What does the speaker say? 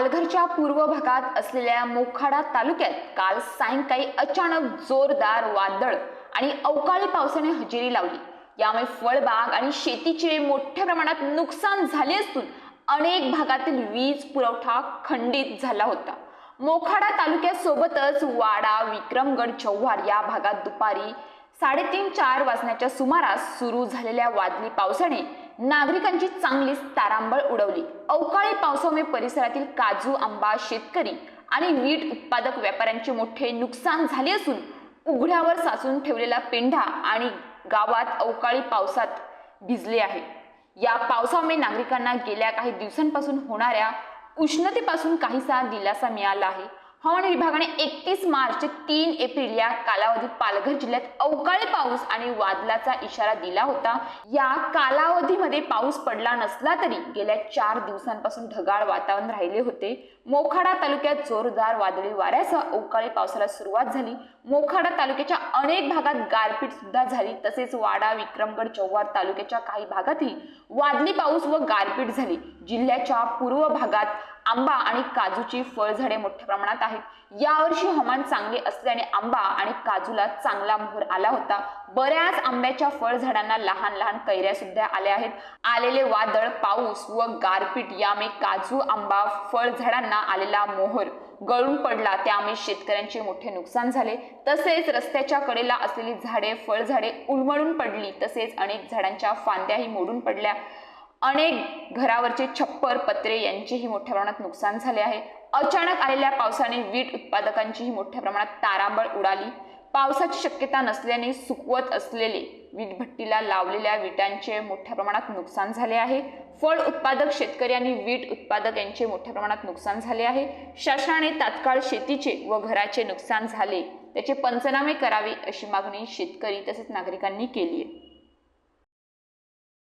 पालघरच्या पूर्व भागात असलेल्या मोखाडा तालुक्यात काल सायंकाळी अचानक जोरदार वादळ आणि अवकाळी पावसाने हजेरी लावली. यामुळे फळबाग आणि शेतीचे मोठ्या प्रमाणात नुकसान झाले असून अनेक भागातील वीज पुरवठा खंडित झाला होता. मोखाडा तालुक्यासोबतच वाडा विक्रमगड चौहार या भागात दुपारी साडेतीन चार वाजण्याच्या सुमारास सुरू झालेल्या वादळी पावसाने नागरिकांची चांगलीच तारांबळ उडवली. अवकाळी पावसामुळे परिसरातील काजू आंबा शेतकरी आणि वीट उत्पादक व्यापाऱ्यांचे मोठे नुकसान झाले असून उघड्यावर साचून ठेवलेला पेंढा आणि गावात अवकाळी पावसात भिजले आहे. या पावसामुळे नागरिकांना गेल्या काही दिवसांपासून होणाऱ्या उष्णतेपासून काहीसा दिलासा मिळाला आहे. हवामान विभागाने एकतीस मार्च ते तीन एप्रिल या कालावधीत पालघर जिल्ह्यात अवकाळी पाऊस आणि वादळाचा इशारा दिला होता. या कालावधीमध्ये पाऊस पडला नसला तरी गेल्या चार दिवसांपासून ढगाळ वातावरण राहिले होते. मोखाडा तालुक्यात जोरदार वादळी वाऱ्यासह अवकाळी पावसाला सुरुवात झाली. मोखाडा तालुक्याच्या अनेक भागात गारपीट सुद्धा झाली. तसेच वाडा विक्रमगड चौहार तालुक्याच्या काही भागातही वादळी पाऊस व गारपीट झाली. जिल्ह्याच्या पूर्व भागात आंबा आणि काजूची फळझाडे मोठ्या प्रमाणात आहेत. यावर्षी हवामान चांगले असल्याने आंबा आणि काजूला चांगला मोहर आला होता. बऱ्याच आंब्याच्या फळझाडांना लहान लहान कैऱ्या सुद्धा आल्या आहेत. आलेले वादळ पाऊस व गारपीट यामुळे काजू आंबा फळझाडांना आलेला मोहर गळून पडला. त्यामुळे शेतकऱ्यांचे मोठे नुकसान झाले. तसेच रस्त्याच्या कडेला असलेली झाडे फळझाडे उलमळून पडली. तसेच अनेक झाडांच्या फांद्याही मोडून पडल्या. अनेक घरावरचे छप्पर पत्रे यांचेही मोठ्या प्रमाणात नुकसान झाले आहे. अचानक आलेल्या पावसाने वीट उत्पादकांचीही मोठ्या प्रमाणात तारांबळ उडाली. पावसाची शक्यता नसल्याने सुकवत असलेले वीटभट्टीला लावलेल्या विटांचे मोठ्या प्रमाणात नुकसान झाले आहे. फळ उत्पादक शेतकरी आणि वीट उत्पादक यांचे मोठ्या प्रमाणात नुकसान झाले आहे. शासनाने तात्काळ शेतीचे व घराचे नुकसान झाले त्याचे पंचनामे करावे अशी मागणी शेतकरी तसेच नागरिकांनी केली आहे.